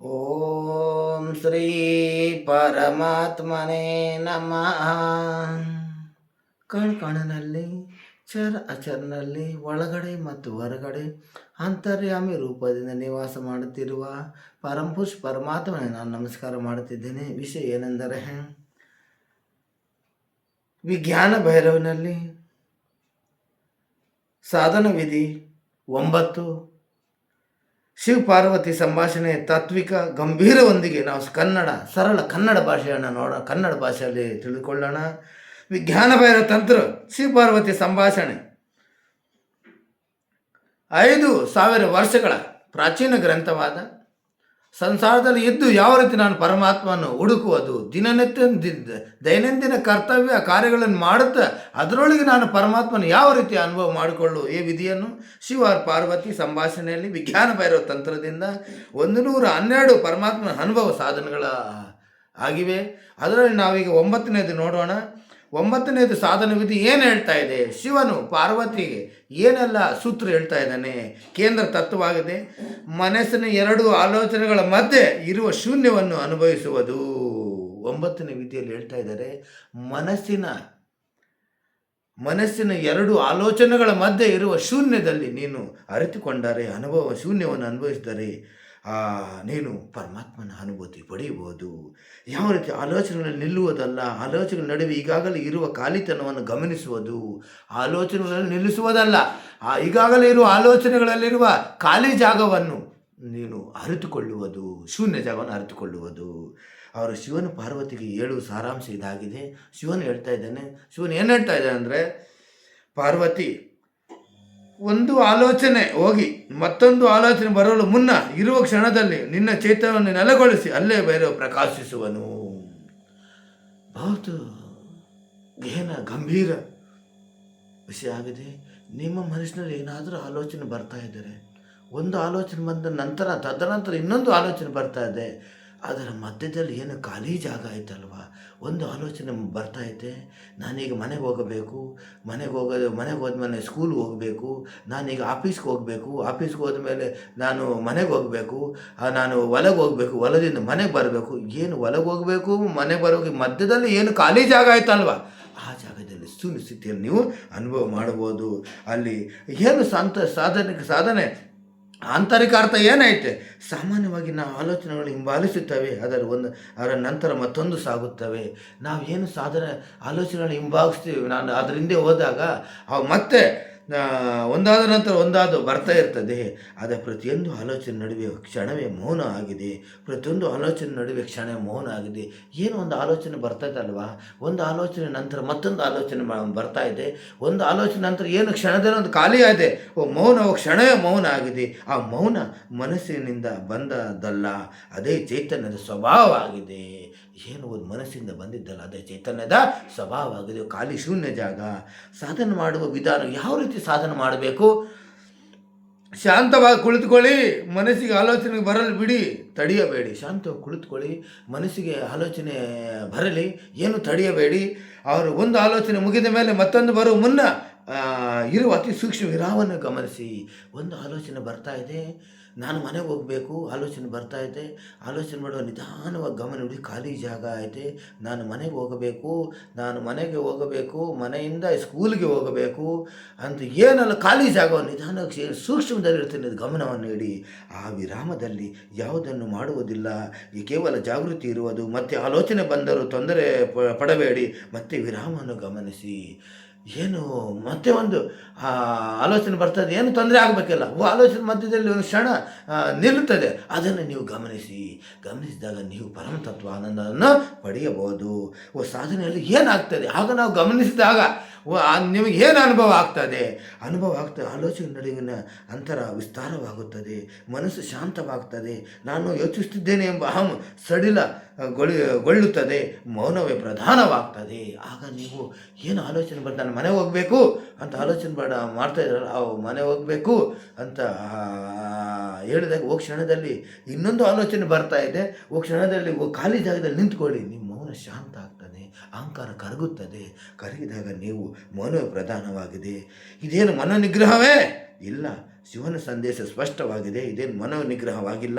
ಓಂ ಶ್ರೀ ಪರಮಾತ್ಮನೇ ನಮಃ ಕಣ್ಕಣನಲ್ಲಿ, ಚರ್ ಅಚರ್ನಲ್ಲಿ, ಒಳಗಡೆ ಮತ್ತು ಹೊರಗಡೆ ಅಂತರ್ಯಾಮಿ ರೂಪದಿಂದ ನಿವಾಸ ಮಾಡುತ್ತಿರುವ ಪರಂಪುಷ್ ಪರಮಾತ್ಮನೇ ನಾನು ನಮಸ್ಕಾರ ಮಾಡುತ್ತಿದ್ದೇನೆ. ವಿಷಯ ಏನೆಂದರೆ, ವಿಜ್ಞಾನ ಭೈರವಿನಲ್ಲಿ ಸಾಧನ ವಿಧಿ ಒಂಬತ್ತು ಶಿವ ಪಾರ್ವತಿ ಸಂಭಾಷಣೆ ತಾತ್ವಿಕ ಗಂಭೀರವೊಂದಿಗೆ ನಾವು ಕನ್ನಡ, ಸರಳ ಕನ್ನಡ ಭಾಷೆಯನ್ನು ನೋಡ, ಕನ್ನಡ ಭಾಷೆಯಲ್ಲಿ ತಿಳಿದುಕೊಳ್ಳೋಣ. ವಿಜ್ಞಾನ ಭೈರವ ತಂತ್ರ ಶಿವ ಪಾರ್ವತಿ ಸಂಭಾಷಣೆ. ಐದು ಸಾವಿರ ವರ್ಷಗಳ ಪ್ರಾಚೀನ ಗ್ರಂಥವಾದ ಸಂಸಾರದಲ್ಲಿ ಇದ್ದು ಯಾವ ರೀತಿ ನಾನು ಪರಮಾತ್ಮವನ್ನು ಹುಡುಕುವುದು? ದಿನನಿತ್ಯ ದೈನಂದಿನ ಕರ್ತವ್ಯ ಕಾರ್ಯಗಳನ್ನು ಮಾಡುತ್ತಾ, ಅದರೊಳಗೆ ನಾನು ಪರಮಾತ್ಮನ ಯಾವ ರೀತಿ ಅನುಭವ ಮಾಡಿಕೊಳ್ಳು ಈ ವಿಧಿಯನ್ನು? ಶಿವ ಪಾರ್ವತಿ ಸಂಭಾಷಣೆಯಲ್ಲಿ ವಿಜ್ಞಾನ ಬೈರೋ ತಂತ್ರದಿಂದ ಒಂದು ನೂರ ಹನ್ನೆರಡು ಪರಮಾತ್ಮನ ಅನುಭವ ಸಾಧನಗಳ ಆಗಿವೆ. ಅದರಲ್ಲಿ ನಾವೀಗ ಒಂಬತ್ತನೇದು ನೋಡೋಣ. ಒಂಬತ್ತನೇದು ಸಾಧನ ವಿಧಿ ಏನು ಹೇಳ್ತಾ ಇದೆ? ಶಿವನು ಪಾರ್ವತಿಗೆ ಏನೆಲ್ಲ ಸೂತ್ರ ಹೇಳ್ತಾ ಇದ್ದಾನೆ? ಕೇಂದ್ರ ತತ್ವವಾಗಿದೆ. ಮನಸ್ಸಿನ ಎರಡು ಆಲೋಚನೆಗಳ ಮಧ್ಯೆ ಇರುವ ಶೂನ್ಯವನ್ನು ಅನುಭವಿಸುವುದು. ಒಂಬತ್ತನೇ ವಿಧಿಯಲ್ಲಿ ಹೇಳ್ತಾ ಇದ್ದಾರೆ, ಮನಸ್ಸಿನ ಮನಸ್ಸಿನ ಎರಡು ಆಲೋಚನೆಗಳ ಮಧ್ಯೆ ಇರುವ ಶೂನ್ಯದಲ್ಲಿ ನೀನು ಅರಿತುಕೊಂಡರೆ, ಅನುಭವ ಶೂನ್ಯವನ್ನು ಅನುಭವಿಸಿದರೆ ನೀನು ಪರಮಾತ್ಮನ ಅನುಭೂತಿ ಪಡೆಯಬಹುದು. ಯಾವ ರೀತಿ ಆಲೋಚನೆಗಳಲ್ಲಿ ನಿಲ್ಲುವುದಲ್ಲ ಆಲೋಚನೆ ನಡುವೆ ಈಗಾಗಲೇ ಇರುವ ಖಾಲಿತನವನ್ನು ಗಮನಿಸುವುದು ಆಲೋಚನೆಗಳಲ್ಲಿ ನಿಲ್ಲಿಸುವುದಲ್ಲ. ಆ, ಈಗಾಗಲೇ ಇರುವ ಆಲೋಚನೆಗಳಲ್ಲಿರುವ ಖಾಲಿ ಜಾಗವನ್ನು ನೀನು ಅರಿತುಕೊಳ್ಳುವುದು, ಶೂನ್ಯ ಜಾಗವನ್ನು ಅರಿತುಕೊಳ್ಳುವುದು. ಅವರು ಶಿವನ ಪಾರ್ವತಿಗೆ ಏಳು ಸಾರಾಂಶ ಇದಾಗಿದೆ. ಶಿವನು ಹೇಳ್ತಾ ಇದ್ದಾನೆ. ಶಿವನು ಏನು ಹೇಳ್ತಾ ಇದ್ದಾನೆ ಅಂದರೆ, ಪಾರ್ವತಿ ಒಂದು ಆಲೋಚನೆ ಹೋಗಿ, ಮತ್ತೊಂದು ಆಲೋಚನೆ ಬರಲು ಮುನ್ನ ಇರುವ ಕ್ಷಣದಲ್ಲಿ ನಿನ್ನ ಚೇತನವನ್ನು ನೆಲೆಗೊಳಿಸಿ ಅಲ್ಲೇ ಬೇರೆ ಪ್ರಕಾಶಿಸುವನು. ಬಹುತು ಏನ ಗಂಭೀರ ವಿಷಯ ಆಗಿದೆ. ನಿಮ್ಮ ಮನಸ್ಸಿನಲ್ಲಿ ಏನಾದರೂ ಆಲೋಚನೆ ಬರ್ತಾ ಇದ್ದರೆ, ಒಂದು ಆಲೋಚನೆ ಬಂದ ನಂತರ ತದನಂತರ ಇನ್ನೊಂದು ಆಲೋಚನೆ ಬರ್ತಾ ಇದೆ. ಅದರ ಮಧ್ಯದಲ್ಲಿ ಏನು ಖಾಲಿ ಜಾಗ ಆಯ್ತಲ್ವಾ? ಒಂದು ಆಲೋಚನೆ ಬರ್ತಾ ಐತೆ, ನಾನೀಗ ಮನೆಗೆ ಹೋಗಬೇಕು, ಮನೆಗೆ ಹೋಗೋದು ಮನೆಗೆ ಹೋದ್ಮೇಲೆ ಸ್ಕೂಲ್ಗೆ ಹೋಗಬೇಕು, ನಾನೀಗ ಆಫೀಸ್ಗೆ ಹೋಗಬೇಕು ಆಫೀಸ್ಗೆ ಹೋದ್ಮೇಲೆ ನಾನು ಮನೆಗೆ ಹೋಗಬೇಕು ನಾನು ಹೊಲಗೆ ಹೋಗಬೇಕು, ಹೊಲದಿಂದ ಮನೆಗೆ ಬರಬೇಕು, ಏನು ಹೊಲಗೆ ಹೋಗಬೇಕು, ಮನೆಗೆ ಬರೋಕೆ ಮಧ್ಯದಲ್ಲಿ ಏನು ಖಾಲಿ ಜಾಗ ಆಯ್ತಲ್ವ? ಆ ಜಾಗದಲ್ಲಿ ಸ್ಥೂಲ ನೀವು ಅನುಭವ ಮಾಡ್ಬೋದು. ಅಲ್ಲಿ ಏನು ಸಂತ ಸಾಧನೆ ಸಾಧನೆ ಆಂತರಿಕ ಅರ್ಥ ಏನೈತೆ? ಸಾಮಾನ್ಯವಾಗಿ ನಾವು ಆಲೋಚನೆಗಳು ಹಿಂಬಾಲಿಸುತ್ತವೆ, ಅದರ ಒಂದು, ಅದರ ನಂತರ ಮತ್ತೊಂದು ಸಾಗುತ್ತವೆ. ನಾವು ಏನು ಸಾಧನೆ, ಆಲೋಚನೆಗಳು ಹಿಂಬಾಲಿಸ್ತೀವಿ? ನಾನು ಅದರಿಂದ ಹಿಂದೆ ಹೋದಾಗ, ಅವು ಮತ್ತೆ ಒಂದಾದ ನಂತರ ಒಂದಾದ ಬರ್ತಾ ಇರ್ತದೆ. ಆದರೆ ಪ್ರತಿಯೊಂದು ಆಲೋಚನೆ ನಡುವೆ ಕ್ಷಣವೇ ಮೌನ ಆಗಿದೆ. ಪ್ರತಿಯೊಂದು ಆಲೋಚನೆ ನಡುವೆ ಕ್ಷಣ ಮೌನ ಆಗಿದೆ. ಏನು ಒಂದು ಆಲೋಚನೆ ಬರ್ತಾ ಅಲ್ವಾ? ಒಂದು ಆಲೋಚನೆ ನಂತರ ಮತ್ತೊಂದು ಆಲೋಚನೆ ಬರ್ತಾ ಇದೆ. ಒಂದು ಆಲೋಚನೆ ನಂತರ ಏನು ಕ್ಷಣದಲ್ಲಿ ಒಂದು ಖಾಲಿ ಆಗಿದೆ? ಓ ಮೌನ ಓ ಕ್ಷಣವೇ ಮೌನ ಆಗಿದೆ. ಆ ಮೌನ ಮನಸ್ಸಿನಿಂದ ಬಂದದಲ್ಲ ಅದೇ ಚೈತನ್ಯದ ಸ್ವಭಾವ ಆಗಿದೆ. ಏನು ಒಂದು ಮನಸ್ಸಿಂದ ಬಂದಿದ್ದಲ್ಲ, ಅದೇ ಚೈತನ್ಯದ ಸ್ವಭಾವ ಆಗಿದೆ ಖಾಲಿ ಶೂನ್ಯ ಜಾಗ. ಸಾಧನೆ ಮಾಡುವ ವಿಧಾನ ಯಾವ ರೀತಿ ಸಾಧನೆ ಮಾಡಬೇಕು? ಶಾಂತವಾಗಿ ಕುಳಿತುಕೊಳ್ಳಿ, ಮನಸ್ಸಿಗೆ ಆಲೋಚನೆ ಬರಲು, ಬಿಡಿ, ತಡೆಯಬೇಡಿ. ಶಾಂತವಾಗಿ ಕುಳಿತುಕೊಳ್ಳಿ, ಮನಸ್ಸಿಗೆ ಆಲೋಚನೆ ಬರಲಿ, ಏನು ತಡೆಯಬೇಡಿ. ಅವರು ಒಂದು ಆಲೋಚನೆ ಮುಗಿದ ಮೇಲೆ ಮತ್ತೊಂದು ಬರುವ ಮುನ್ನ ಇರುವ ಅತಿ ಸೂಕ್ಷ್ಮ ವಿರಾವನ್ನು ಗಮನಿಸಿ. ಒಂದು ಆಲೋಚನೆ ಬರ್ತಾ ಇದೆ. ನಾನು ಮನೆಗೆ ಹೋಗಬೇಕು, ಆಲೋಚನೆ ಬರ್ತಾ ಇದೆ. ಆಲೋಚನೆ ಮಾಡುವ ನಿಧಾನವಾಗಿ ಗಮನ ಇಡಿ, ಖಾಲಿ ಜಾಗ ಐತೆ ನಾನು ಮನೆಗೆ ಹೋಗಬೇಕು, ನಾನು ಮನೆಗೆ ಹೋಗಬೇಕು, ಮನೆಯಿಂದ ಸ್ಕೂಲ್ಗೆ ಹೋಗಬೇಕು ಅಂತ ಏನಲ್ಲ, ಖಾಲಿ ಜಾಗವನ್ನು ನಿಧಾನವಾಗಿ ಸೂಕ್ಷ್ಮದಲ್ಲಿ ಇರ್ತೀನಿ ಗಮನವನ್ನು ಇಡಿ ಆ ವಿರಾಮದಲ್ಲಿ ಯಾವುದನ್ನು ಮಾಡುವುದಿಲ್ಲ. ಈ ಕೇವಲ ಜಾಗೃತಿ ಇರುವುದು. ಮತ್ತೆ ಆಲೋಚನೆ ಬಂದರೂ ತೊಂದರೆ ಪಡಬೇಡಿ. ಮತ್ತೆ ವಿರಾಮವನ್ನು ಗಮನಿಸಿ. ಏನು? ಮತ್ತೆ ಒಂದು ಆಲೋಚನೆ ಬರ್ತದೆ. ಏನು ತೊಂದರೆ ಆಗಬೇಕಿಲ್ಲ? ಓ, ಆಲೋಚನೆ ಮಧ್ಯದಲ್ಲಿ ಒಂದು ಕ್ಷಣ ನಿಲ್ಲುತ್ತದೆ. ಅದನ್ನು ನೀವು ಗಮನಿಸಿ. ಗಮನಿಸಿದಾಗ ನೀವು ಪರಮತತ್ವ ಆನಂದವನ್ನು ಪಡೆಯಬಹುದು. ಓ, ಸಾಧನೆಯಲ್ಲಿ ಏನಾಗ್ತದೆ? ಆಗ ನಾವು ಗಮನಿಸಿದಾಗ ನಿಮಗೆ ಏನು ಅನುಭವ ಆಗ್ತದೆ? ಅನುಭವ ಆಗ್ತದೆ. ಆಲೋಚನೆ ನಡುವಿನ ಅಂತರ ವಿಸ್ತಾರವಾಗುತ್ತದೆ. ಮನಸ್ಸು ಶಾಂತವಾಗ್ತದೆ. ನಾನು ಯೋಚಿಸುತ್ತಿದ್ದೇನೆ ಎಂಬ ಅಹಂ ಸಡಿಲ ಗೊಳಿ, ಗೊಳ್ಳುತ್ತದೆ. ಮೌನವೇ ಪ್ರಧಾನವಾಗ್ತದೆ. ಆಗ ನೀವು ಏನು ಆಲೋಚನೆ ಬರ್ತಾ ನಾನು ಮನೆಗೆ ಹೋಗಬೇಕು ಅಂತ ಆಲೋಚನೆ ಬೇಡ ಮಾಡ್ತಾ ಇದ್ರಲ್ಲ ಅವು ಮನೆ ಹೋಗಬೇಕು ಅಂತ ಹೇಳಿದಾಗ ಓ ಕ್ಷಣದಲ್ಲಿ ಇನ್ನೊಂದು ಆಲೋಚನೆ ಬರ್ತಾ ಇದೆ. ಓ ಕ್ಷಣದಲ್ಲಿ ಓ, ಖಾಲಿ ಜಾಗದಲ್ಲಿ ನಿಂತ್ಕೊಳ್ಳಿ. ನಿಮ್ಮ ಮೌನ ಶಾಂತ ಆಗ್ತದೆ. ಅಹಂಕಾರ ಕರಗುತ್ತದೆ. ಕರಗಿದಾಗ ನೀವು ಮನೋ ಪ್ರಧಾನವಾಗಿದೆ ಇದೇನು ಮನೋನಿಗ್ರಹವೇ? ಇಲ್ಲ. ಶಿವನ ಸಂದೇಶ ಸ್ಪಷ್ಟವಾಗಿದೆ. ಇದೇನು ಮನೋ ನಿಗ್ರಹವಾಗಿಲ್ಲ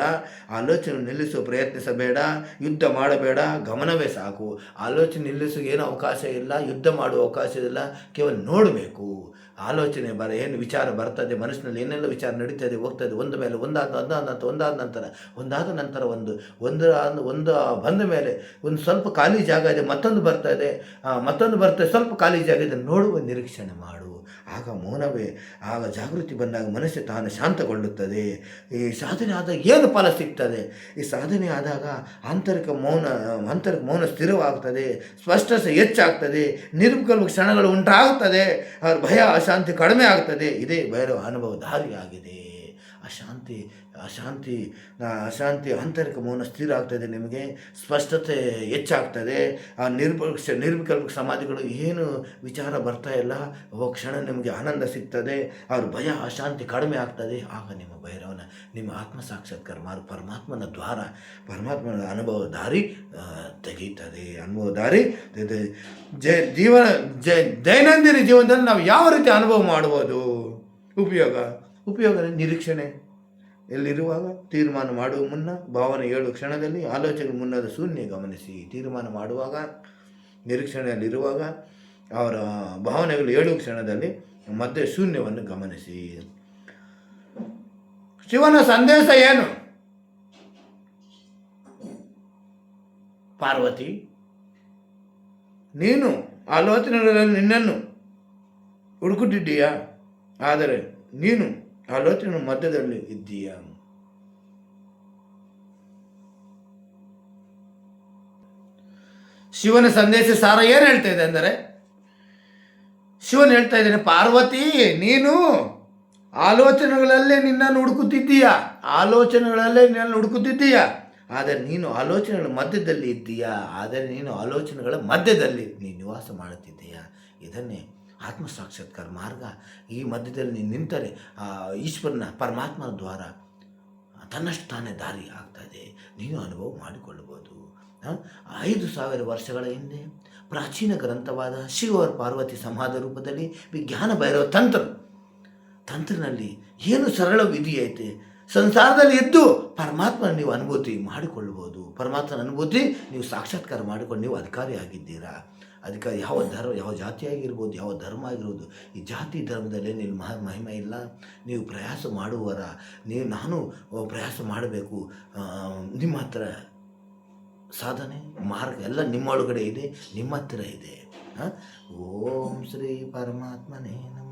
ಆಲೋಚನೆ ನಿಲ್ಲಿಸುವ ಪ್ರಯತ್ನಿಸಬೇಡ. ಯುದ್ಧ ಮಾಡಬೇಡ. ಗಮನವೇ ಸಾಕು. ಆಲೋಚನೆ ನಿಲ್ಲಿಸೋಕೆ ಏನು ಅವಕಾಶ ಇಲ್ಲ. ಯುದ್ಧ ಮಾಡುವ ಅವಕಾಶ ಇಲ್ಲ. ಕೇವಲ ನೋಡಬೇಕು. ಆಲೋಚನೆ ಬರ, ಏನು ವಿಚಾರ ಬರ್ತದೆ, ಮನಸ್ಸಿನಲ್ಲಿ ಏನೆಲ್ಲ ವಿಚಾರ ನಡೀತದೆ, ಹೋಗ್ತದೆ, ಒಂದು ಮೇಲೆ ಒಂದಾದ ಒಂದಾದ ನಂತರ ಒಂದಾದ ನಂತರ ಒಂದಾದ ನಂತರ ಒಂದು ಒಂದು ಒಂದು ಬಂದ ಮೇಲೆ ಒಂದು ಸ್ವಲ್ಪ ಖಾಲಿ ಜಾಗ ಇದೆ, ಮತ್ತೊಂದು ಬರ್ತದೆ ಮತ್ತೊಂದು ಬರ್ತದೆ, ಸ್ವಲ್ಪ ಖಾಲಿ ಜಾಗ ಇದೆ, ನೋಡುವ, ನಿರೀಕ್ಷಣೆ ಮಾಡು. ಆಗ ಮೌನವೇ, ಆಗ ಜಾಗೃತಿ ಬಂದಾಗ ಮನಸ್ಸು ತಾನು ಶಾಂತಗೊಳ್ಳುತ್ತದೆ. ಈ ಸಾಧನೆ ಆದಾಗ ಏನು ಫಲ ಸಿಗ್ತದೆ? ಈ ಸಾಧನೆ ಆದಾಗ ಆಂತರಿಕ ಮೌನ ಆಂತರಿಕ ಮೌನ ಸ್ಥಿರವಾಗ್ತದೆ ಸ್ಪಷ್ಟತೆ ಹೆಚ್ಚಾಗ್ತದೆ ನಿರ್ವಿಕಲ್ಪ ಕ್ಷಣಗಳು ಉಂಟಾಗುತ್ತದೆ ಅವ್ರ ಭಯ ಅಶಾಂತಿ ಕಡಿಮೆ ಆಗ್ತದೆ. ಇದೇ ಭೈರವ ಅನುಭವ ದಾರಿಯಾಗಿದೆ ಅಶಾಂತಿ ಅಶಾಂತಿ ಅಶಾಂತಿ ಆಂತರಿಕ ಮೌನ ಸ್ಥಿರ ಆಗ್ತದೆ ನಿಮಗೆ, ಸ್ಪಷ್ಟತೆ ಹೆಚ್ಚಾಗ್ತದೆ. ಆ ನಿರ್ಪಕ್ಷ ನಿರ್ವಿಕಲ್ಪ ಸಮಾಧಿಗಳು ಏನು ವಿಚಾರ ಬರ್ತಾ ಇಲ್ಲ ಅವ ಕ್ಷಣ ನಿಮಗೆ ಆನಂದ ಸಿಗ್ತದೆ ಅವ್ರ ಭಯ, ಅಶಾಂತಿ ಕಡಿಮೆ ಆಗ್ತದೆ. ಆಗ ನಿಮ್ಮ ಭೈರವನ, ನಿಮ್ಮ ಆತ್ಮ ಸಾಕ್ಷಾತ್ಕಾರ ಮಾರು, ಪರಮಾತ್ಮನ ದ್ವಾರ, ಪರಮಾತ್ಮನ ಅನುಭವ ದಾರಿ ತೆಗೀತದೆ. ಅನುಭವ ದಾರಿ ಜ ಜೀವನ, ಜೈ ದೈನಂದಿನ ಜೀವನದಲ್ಲಿ ನಾವು ಯಾವ ರೀತಿ ಅನುಭವ ಮಾಡ್ಬೋದು ಉಪಯೋಗ? ಉಪಯೋಗ ನಿರೀಕ್ಷಣೆ. ಎಲ್ಲಿರುವಾಗ ತೀರ್ಮಾನ ಮಾಡುವ ಮುನ್ನ, ಭಾವನೆ ಏಳು ಕ್ಷಣದಲ್ಲಿ ಆಲೋಚನೆ ಮುನ್ನದ ಶೂನ್ಯ ಗಮನಿಸಿ. ತೀರ್ಮಾನ ಮಾಡುವಾಗ, ನಿರೀಕ್ಷಣೆಯಲ್ಲಿರುವಾಗ, ಅವರ ಭಾವನೆಗಳು ಏಳು ಕ್ಷಣದಲ್ಲಿ ಮತ್ತೆ ಶೂನ್ಯವನ್ನು ಗಮನಿಸಿ. ಶಿವನ ಸಂದೇಶ ಏನು? ಪಾರ್ವತಿ, ನೀನು ಆಲೋಚನೆಗಳಲ್ಲಿ ನಿನ್ನನ್ನು ಹುಡುಕುತ್ತಿದ್ದೀಯಾ? ಆದರೆ ನೀನು ಆಲೋಚನೆ ಮಧ್ಯದಲ್ಲಿ ಇದ್ದೀಯ? ಶಿವನ ಸಂದೇಶ ಸಾರ ಏನು ಹೇಳ್ತಾ ಇದೆ ಅಂದರೆ, ಶಿವನ್ ಹೇಳ್ತಾ ಇದ್ದಾನೆ, ಪಾರ್ವತಿ, ನೀನು ಆಲೋಚನೆಗಳಲ್ಲೇ ನಿನ್ನನ್ನು ಹುಡುಕುತ್ತಿದ್ದೀಯಾ? ಆಲೋಚನೆಗಳಲ್ಲೇ ನಿನ್ನನ್ನು ಹುಡುಕುತ್ತಿದ್ದೀಯಾ? ಆದರೆ ನೀನು ಆಲೋಚನೆಗಳ ಮಧ್ಯದಲ್ಲಿ ಇದ್ದೀಯಾ? ಆದರೆ ನೀನು ಆಲೋಚನೆಗಳ ಮಧ್ಯದಲ್ಲಿ ನೀನು ನಿವಾಸ ಮಾಡುತ್ತಿದ್ದೀಯಾ? ಇದನ್ನೇ ಆತ್ಮ ಸಾಕ್ಷಾತ್ಕಾರ ಮಾರ್ಗ. ಈ ಮಧ್ಯದಲ್ಲಿ ನಿಂತರೆ ಆ ಈಶ್ವರನ ಪರಮಾತ್ಮನ ದ್ವಾರ ತನ್ನಷ್ಟು ತಾನೇ ದಾರಿ ಆಗ್ತದೆ ನೀನು ಅನುಭವ ಮಾಡಿಕೊಳ್ಳಬಹುದು. ಐದು ಸಾವಿರ ವರ್ಷಗಳ ಹಿಂದೆ ಪ್ರಾಚೀನ ಗ್ರಂಥವಾದ ಶಿವರ ಪಾರ್ವತಿ ಸಮಾಧ ರೂಪದಲ್ಲಿ ವಿಜ್ಞಾನ ಭೈರವ ತಂತ್ರ, ತಂತ್ರನಲ್ಲಿ ಏನು ಸರಳ ವಿಧಿ ಐತೆ? ಸಂಸಾರದಲ್ಲಿ ಇದ್ದು ಪರಮಾತ್ಮನ ನೀವು ಅನುಭೂತಿ ಮಾಡಿಕೊಳ್ಳಬಹುದು. ಪರಮಾತ್ಮನ ಅನುಭೂತಿ ನೀವು ಸಾಕ್ಷಾತ್ಕಾರ ಮಾಡಿಕೊಂಡು ನೀವು ಅಧಿಕಾರಿ ಅಧಿಕಾರಿ ಯಾವ ಧರ್ಮ, ಯಾವ ಜಾತಿ ಆಗಿರ್ಬೋದು ಯಾವ ಧರ್ಮ ಆಗಿರ್ಬೋದು, ಈ ಜಾತಿ ಧರ್ಮದಲ್ಲಿ ನೀವು ಮಹ, ಮಹಿಮೆ ಇಲ್ಲ. ನೀವು ಪ್ರಯಾಸ ಮಾಡುವರ ನೀವು, ನಾನು ಪ್ರಯಾಸ ಮಾಡಬೇಕು. ನಿಮ್ಮ ಹತ್ರ ಸಾಧನೆ, ಮಾರ್ಗ ಎಲ್ಲ ನಿಮ್ಮೊಳಗಡೆ ಇದೆ, ನಿಮ್ಮ ಹತ್ತಿರ ಇದೆ? ಓಂ ಶ್ರೀ ಪರಮಾತ್ಮನೇ ನಮಃ.